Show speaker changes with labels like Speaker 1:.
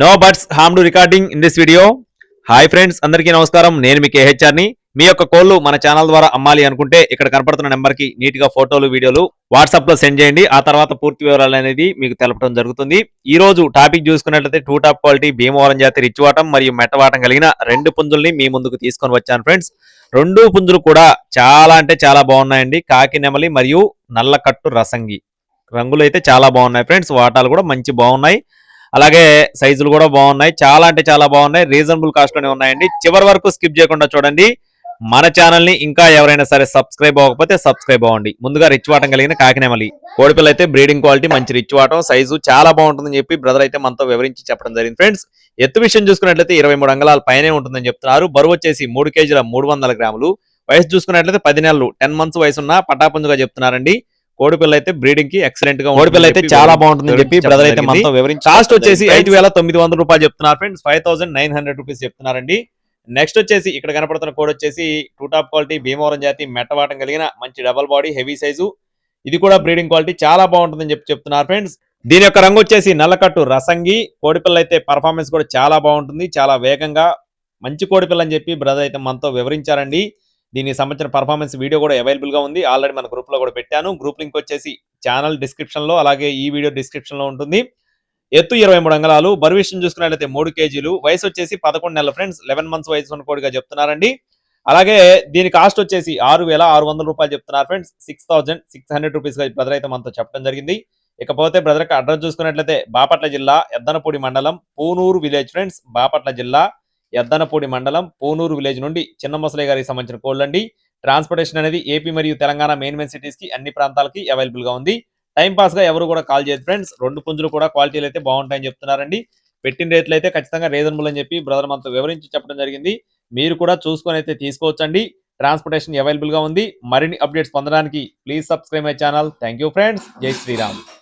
Speaker 1: No buts హామ్ to recording in this video hi friends అందరికీ నమస్కారం. నేను మీ కేహెచ్ఆర్ని మీ యొక్క కోళ్ళు మన ఛానల్ ద్వారా అమ్మాలి అనుకుంటే ఇక్కడ కనపడుతున్న నెంబర్కి నీట్గా ఫోటోలు వీడియోలు వాట్సాప్లో సెండ్ చేయండి. ఆ తర్వాత పూర్తి వివరాలు అనేది మీకు తెలపడం జరుగుతుంది. ఈ రోజు టాపిక్ చూసుకున్నట్లయితే టూ టాప్ క్వాలిటీ భీమవరం జాతి రిచ్వాటం మరియు మెట్టవాటం కలిగిన రెండు పుంజుల్ని మీ ముందుకు తీసుకొని వచ్చాను ఫ్రెండ్స్. రెండు పుంజులు కూడా చాలా అంటే చాలా బాగున్నాయండి. కాకి నెమలి మరియు నల్లకట్టు రసంగి. రంగులు అయితే చాలా బాగున్నాయి ఫ్రెండ్స్. వాటాలు కూడా మంచి బాగున్నాయి. అలాగే సైజులు కూడా బాగున్నాయి. చాలా అంటే చాలా బాగున్నాయి. రీజనబుల్ కాస్ట్లోనే ఉన్నాయండి. చివరి వరకు స్కిప్ చేయకుండా చూడండి. మన ఛానల్ని ఇంకా ఎవరైనా సరే సబ్స్క్రైబ్ అవ్వకపోతే సబ్స్క్రైబ్ అవ్వండి. ముందుగా రిచ్ వాటం కలిగిన కాకినేమలి కోడిపిల్ల అయితే బ్రీడింగ్ క్వాలిటీ మంచి రిచ్ వాటం. సైజు చాలా బాగుంటుందని చెప్పి బ్రదర్ అయితే మనతో వివరించి చెప్పడం జరిగింది. ఫ్రెండ్స్ ఎత్తు విషయం చూసుకున్నట్లయితే ఇరవై మూడు అంగళాల పైనే ఉంటుందని చెప్తున్నారు. బరువు వచ్చేసి మూడు కేజీల మూడు వందల గ్రాములు. వయసు చూసుకున్నట్లయితే పది నెలలు. టెన్ మంత్స్ వయసు ఉన్న పటాపుంజుగా చెప్తున్నారండి. కోడిపిల్ల అయితే బ్రీడింగ్కి ఎక్సలెంట్గా కోడిపిల్ల అయితే చాలా బాగుంటుందని చెప్పి బ్రదర్ అయితే మనతో వివరించి కాస్ట్ వచ్చేసి ఐదు వేల తొమ్మిది వందల రూపాయలు చెప్తున్నారు friends five thousand nine hundred rupees చెప్తున్నారండి. నెక్స్ట్ వచ్చేసి ఇక్కడ కనపడుతున్న కోడ్ వచ్చేసి టూ టాప్ క్వాలిటీ భీమవరం జాతి మెట్టవాటం కలిగిన మంచి డబల్ బాడీ హెవీ సైజు ఇది కూడా బ్రీడింగ్ క్వాలిటీ చాలా బాగుంటుందని చెప్పి చెప్తున్నారు ఫ్రెండ్స్ దీని యొక్క రంగు వచ్చేసి నల్లకట్టు రసంగి. కోడిపిల్ల అయితే పర్ఫార్మెన్స్ కూడా చాలా బాగుంటుంది. చాలా వేగంగా మంచి కోడిపిల్ల అని చెప్పి బ్రదర్ అయితే మనతో వివరించారండి. దీనికి సంబంధించిన పర్ఫార్మెన్స్ వీడియో కూడా అవైలబుల్గా ఉంది. ఆల్రెడీ మన గ్రూప్లో కూడా పెట్టాను. గ్రూప్ లింక్ వచ్చేసి ఛానల్ డిస్క్రిప్షన్లో అలాగే ఈ వీడియో డిస్క్రిప్షన్లో ఉంటుంది. ఎత్తు ఇరవై మూడు అంగళాలు బరువు విషయం చూసుకున్నట్లయితే మూడు కేజీలు. వయసు వచ్చేసి పదకొండు నెలల ఫ్రెండ్స్ లెవెన్ మంత్స్ వయసు ఉన్న కోడిగా చెప్తున్నారండి. అలాగే దీని కాస్ట్ వచ్చేసి ఆరు వేల ఆరు వందల రూపాయలు చెప్తున్నారు friends six thousand six hundred రూపీస్గా brother అయితే మనతో చెప్పడం జరిగింది. ఇకపోతే బ్రదర్ అడ్రస్ చూసుకున్నట్లయితే బాపట్ల జిల్లా ఎద్దనపూడి మండలం పూనూరు విలేజ్ ఫ్రెండ్స్ బాపట్ల జిల్లా. ఎద్దనపూడి మండలం పూనూరు విలేజ్ నుండి చిన్న ముసలి గారికి సంబంధించిన కోళ్ళండి ట్రాన్స్పోర్టేషన్ అనేది ఏపీ మరియు తెలంగాణ మెయిన్ మెయిన్ సిటీస్కి అన్ని ప్రాంతాలకి అవైలబుల్గా ఉంది. టైం గా ఎవరు కూడా కాల్ చేయదు ఫ్రెండ్స్ రెండు పుంజులు కూడా క్వాలిటీలు అయితే బాగుంటాయని చెప్తున్నారండి. పెట్టిన రేట్లు అయితే ఖచ్చితంగా రీజనబుల్ అని చెప్పి బ్రదర్ మనతో వివరించి చెప్పడం జరిగింది. మీరు కూడా చూసుకొని అయితే తీసుకోవచ్చండి. ట్రాన్స్పోర్టేషన్ అవైలబుల్గా ఉంది. మరిన్ని అప్డేట్స్ పొందడానికి please subscribe my channel thank you friends జై శ్రీరామ్